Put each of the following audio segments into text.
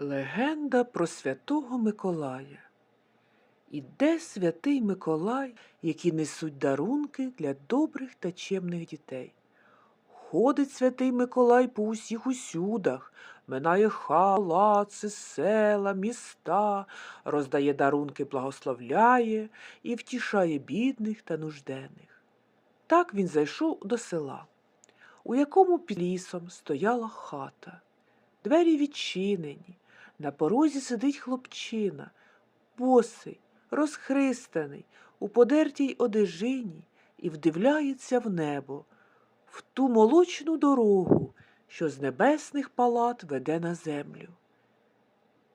Легенда про святого Миколая. Іде святий Миколай, які несуть дарунки для добрих та чемних дітей. Ходить святий Миколай по усіх усюдах, минає халаци, села, міста, роздає дарунки, благословляє і втішає бідних та нужденних. Так він зайшов до села, у якому під лісом стояла хата. Двері відчинені, на порозі сидить хлопчина, босий, розхристаний, у подертій одежині і вдивляється в небо, в ту молочну дорогу, що з небесних палат веде на землю.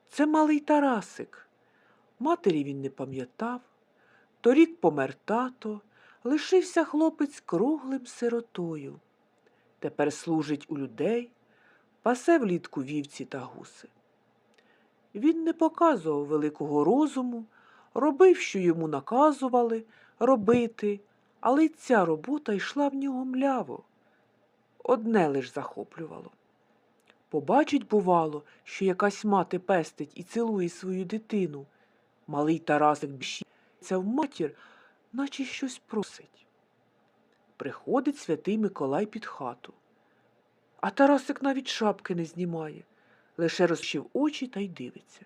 Це малий Тарасик. Матері він не пам'ятав. Торік помер тато, лишився хлопець круглим сиротою. Тепер служить у людей, пасе влітку вівці та гуси. Він не показував великого розуму, робив, що йому наказували робити, але й ця робота йшла в нього мляво. Одне лиш захоплювало. Побачить, бувало, що якась мати пестить і цілує свою дитину. Малий Тарасик бщиться в матір, наче щось просить. Приходить святий Миколай під хату. А Тарасик навіть шапки не знімає, лише розчив очі та й дивиться.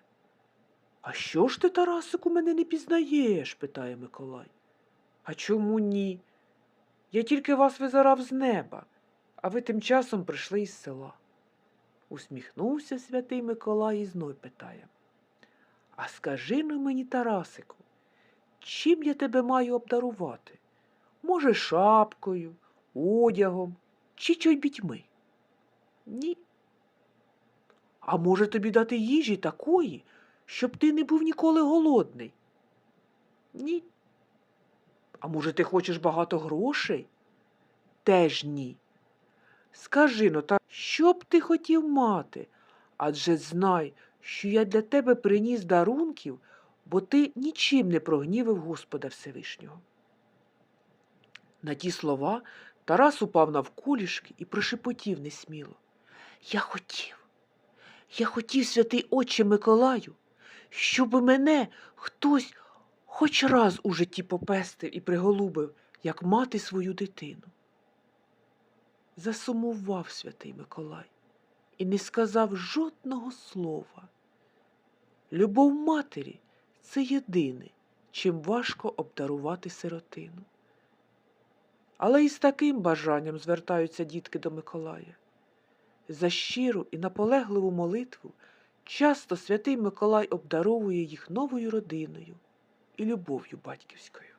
А що ж ти, Тарасику, мене не пізнаєш? питає Миколай. А чому ні? Я тільки вас визирав з неба, а ви тим часом прийшли із села. Усміхнувся святий Миколай і знов питає. А скажи ну мені, Тарасику, чим я тебе маю обдарувати? Може, шапкою, одягом чи чобітьми? Ні. А може тобі дати їжі такої, щоб ти не був ніколи голодний? Ні. А може, ти хочеш багато грошей? Теж ні. Скажи ну, та що б ти хотів мати? Адже знай, що я для тебе приніс дарунків, бо ти нічим не прогнівив Господа Всевишнього. На ті слова Тарас упав навколішки і прошепотів несміло. Я хотів, я хотів, святий Отче Миколаю, щоб мене хтось хоч раз у житті попестив і приголубив, як мати свою дитину. Засумував святий Миколай і не сказав жодного слова. Любов матері це єдине, чим важко обдарувати сиротину. Але і з таким бажанням звертаються дітки до Миколая. За щиру і наполегливу молитву часто святий Миколай обдаровує їх новою родиною і любов'ю батьківською.